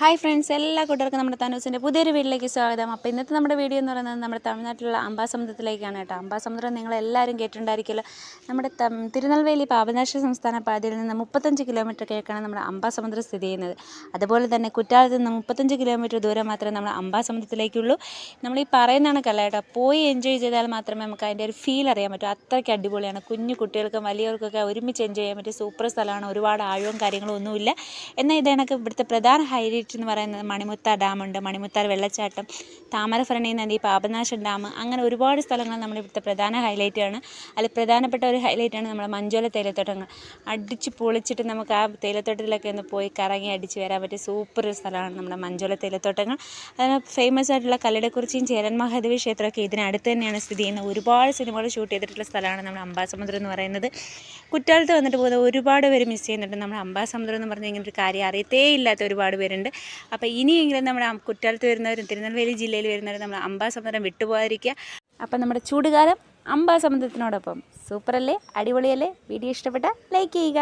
Hi friends എല്ലാ കൂട്ടുകാർക്കും നമ്മുടെ തനൂസിന്റെ പുതിയൊരു വീട്ടിലേക്ക് സ്വാഗതം. അപ്പോൾ ഇന്നത്തെ നമ്മുടെ വീഡിയോ എന്ന് പറയുന്നത് നമ്മുടെ തമിഴ്നാട്ടിലുള്ള അമ്പാസമുദ്രത്തിലേക്കാണ് കേട്ടോ. അമ്പാസമുദ്രം നിങ്ങൾ എല്ലാവരും കേട്ടിട്ടുണ്ടായിരിക്കുമല്ലോ. നമ്മുടെ തിരുനെൽവേലി പാപനാശ സംസ്ഥാന പാതയിൽ നിന്ന് മുപ്പത്തഞ്ച് കിലോമീറ്റർ കിഴക്കാണ് നമ്മുടെ അമ്പാസമുദ്രം സ്ഥിതി ചെയ്യുന്നത്. അതുപോലെ തന്നെ കുറ്റാലത്ത് നിന്ന് മുപ്പത്തഞ്ച് കിലോമീറ്റർ ദൂരം മാത്രമേ നമ്മുടെ അമ്പാസമുദ്രത്തിലേക്കുള്ളൂ നമ്മൾ ഈ പറയുന്ന കണക്കല്ല കേട്ടോ. പോയി എൻജോയ് ചെയ്താൽ മാത്രമേ നമുക്ക് അതിന്റെ ഒരു ഫീൽ അറിയാൻ പറ്റൂ. അത്രയ്ക്ക് അടിപൊളിയാണ്. കുഞ്ഞു കുട്ടികൾക്കും വലിയവർക്കൊക്കെ ഒരുമിച്ച് എൻജോയ് ചെയ്യാൻ പറ്റിയ സൂപ്പർ സ്ഥലമാണ്. ഒരുപാട് ആഴവും കാര്യങ്ങളും ഒന്നുമില്ല. എന്നാൽ ഇതേണക്ക് ഇവിടുത്തെ പ്രധാന ഹൈലൈറ്റ് എന്ന് പറയുന്നത് മണിമുത്താർ ഡാമുണ്ട് മണിമുത്താർ വെള്ളച്ചാട്ടം താമരഭരണി നദി പാപനാശൻ ഡാം അങ്ങനെ ഒരുപാട് സ്ഥലങ്ങൾ നമ്മുടെ ഇവിടുത്തെ പ്രധാന ഹൈലൈറ്റാണ് അതിൽ പ്രധാനപ്പെട്ട ഒരു ഹൈലൈറ്റാണ് നമ്മുടെ മഞ്ചോല തേയിലത്തോട്ടങ്ങൾ. അടിച്ച് പൊളിച്ചിട്ട് നമുക്ക് ആ തേയിലത്തോട്ടത്തിലൊക്കെ ഒന്ന് പോയി കറങ്ങി അടിച്ച് വരാൻ പറ്റിയ സൂപ്പർ ഒരു സ്ഥലമാണ് നമ്മുടെ മഞ്ചോല തേയിലത്തോട്ടങ്ങൾ. അതിന് ഫേമസ് ആയിട്ടുള്ള കല്ലടക്കുറിച്ചിയും ചേരൻ മഹാദേവി ക്ഷേത്രമൊക്കെ ഇതിനടുത്ത് തന്നെയാണ് സ്ഥിതി ചെയ്യുന്നത്. ഒരുപാട് സിനിമകൾ ഷൂട്ട് ചെയ്തിട്ടുള്ള സ്ഥലമാണ് നമ്മുടെ അംബാസമുദ്രം എന്ന് പറയുന്നത്. കുറ്റാലത്ത് വന്നിട്ട് പോകുന്ന ഒരുപാട് പേര് മിസ് ചെയ്യുന്നുണ്ട്. നമ്മുടെ അംബാസമുദ്രം എന്ന് പറഞ്ഞ ഇങ്ങനെ ഒരു കാര്യം അറിയത്തേ ഇല്ലാത്ത ഒരുപാട് പേരുണ്ട്. അപ്പോൾ ഇനിയെങ്കിലും നമ്മുടെ കുറ്റാലത്ത് വരുന്നവരും തിരുനെൽവേലി ജില്ലയിൽ വരുന്നവരും നമ്മൾ അംബാസമുദ്രം വിട്ടുപോകാതിരിക്കുക. അപ്പം നമ്മുടെ ചൂടുകാലം അംബാസമുദ്രത്തിനോടൊപ്പം സൂപ്പറല്ലേ? അടിപൊളിയല്ലേ? വീഡിയോ ഇഷ്ടപ്പെട്ട ലൈക്ക് ചെയ്യുക.